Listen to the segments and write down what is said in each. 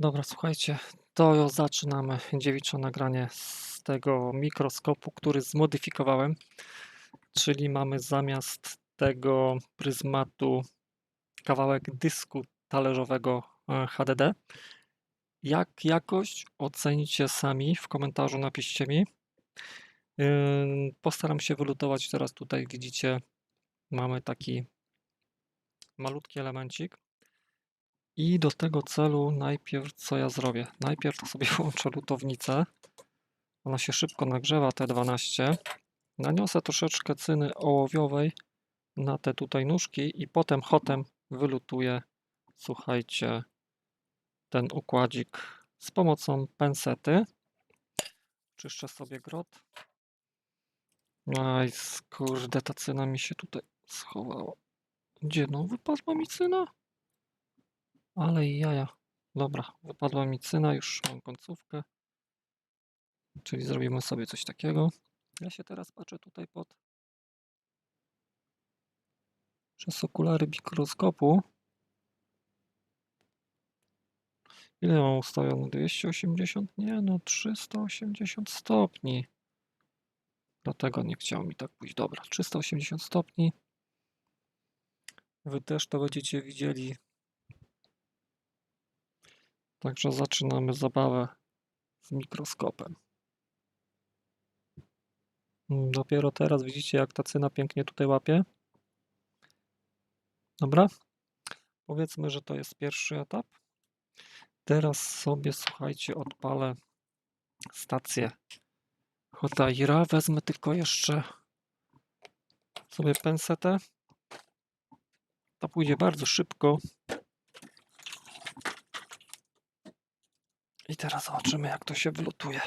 Dobra, słuchajcie, to zaczynamy dziewicze nagranie z tego mikroskopu, który zmodyfikowałem. Czyli mamy zamiast tego pryzmatu kawałek dysku talerzowego e, HDD. Jak jakość ocenicie sami w komentarzu, napiszcie mi. Ym, Postaram się wylutować teraz tutaj, widzicie, mamy taki malutki elemencik. I do tego celu najpierw co ja zrobię? Najpierw to sobie włączę lutownicę. Ona się szybko nagrzewa, T12. Naniosę troszeczkę cyny ołowiowej na te tutaj nóżki i potem hotem wylutuję, słuchajcie, ten układzik z pomocą pensety. Czyszczę sobie grot. Aj, kurde, ta cyna mi się tutaj schowała. Gdzie no? Wypadła mi cyna? Ale jaja. Dobra, wypadła mi cyna, już mam końcówkę. Czyli zrobimy sobie coś takiego. Ja się teraz patrzę tutaj pod przez okulary mikroskopu. Ile mam ustawione? 280? Nie, no 380 stopni. Dlatego nie chciało mi tak pójść. Dobra, 380 stopni. Wy też to będziecie widzieli. Także zaczynamy zabawę z mikroskopem. Mm, Dopiero teraz widzicie, jak ta cyna pięknie tutaj łapie. Dobra. Powiedzmy, że to jest pierwszy etap. Teraz sobie, słuchajcie, odpalę stację Hotaira. Wezmę tylko jeszcze sobie pensetę. To pójdzie bardzo szybko. I teraz zobaczymy, jak to się wylutuje.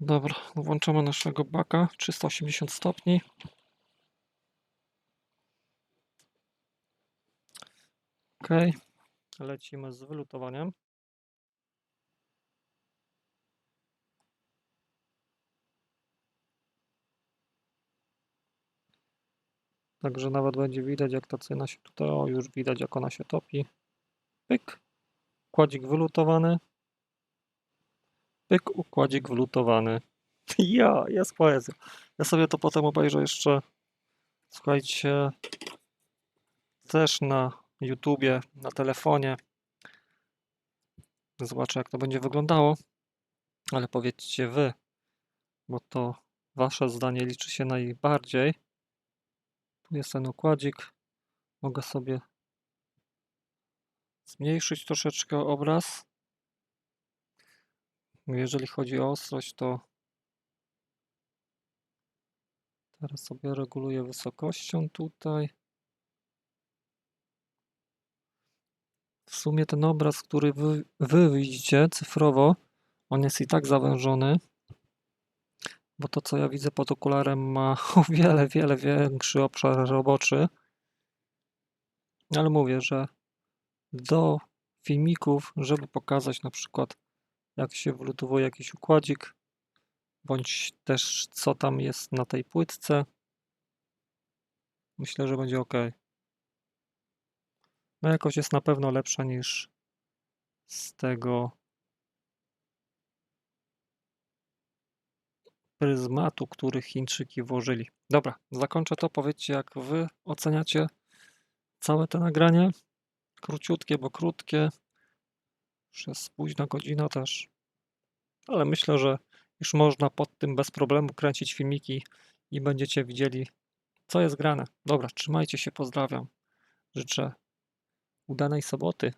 Dobra, włączamy naszego baka 380 stopni. Ok, lecimy z wylutowaniem. Także nawet będzie widać, jak ta cyna się tutaj, o już widać, jak ona się topi. Pyk, układzik wylutowany. Pyk, układzik wlutowany. Ja, jest poezja. Ja sobie to potem obejrzę jeszcze, słuchajcie, też na YouTubie, na telefonie. Zobaczę, jak to będzie wyglądało. Ale powiedzcie wy, bo to wasze zdanie liczy się najbardziej. Tu jest ten układzik. Mogę sobie zmniejszyć troszeczkę obraz. Jeżeli chodzi o ostrość, to teraz sobie reguluję wysokością tutaj. W sumie ten obraz, który wy, wy widzicie cyfrowo, on jest i tak zawężony, bo to, co ja widzę pod okularem, ma o wiele, wiele większy obszar roboczy. Ale mówię, że do filmików, żeby pokazać na przykład jak się wlutowuje jakiś układzik, bądź też co tam jest na tej płytce. Myślę, że będzie ok. No jakość jest na pewno lepsza niż z tego pryzmatu, który Chińczyki włożyli. Dobra, zakończę to. Powiedzcie, jak wy oceniacie całe to nagranie. Króciutkie, bo krótkie. Już jest późna godzina też. Ale myślę, że już można pod tym bez problemu kręcić filmiki i będziecie widzieli, co jest grane. Dobra, trzymajcie się, pozdrawiam. Życzę udanej soboty.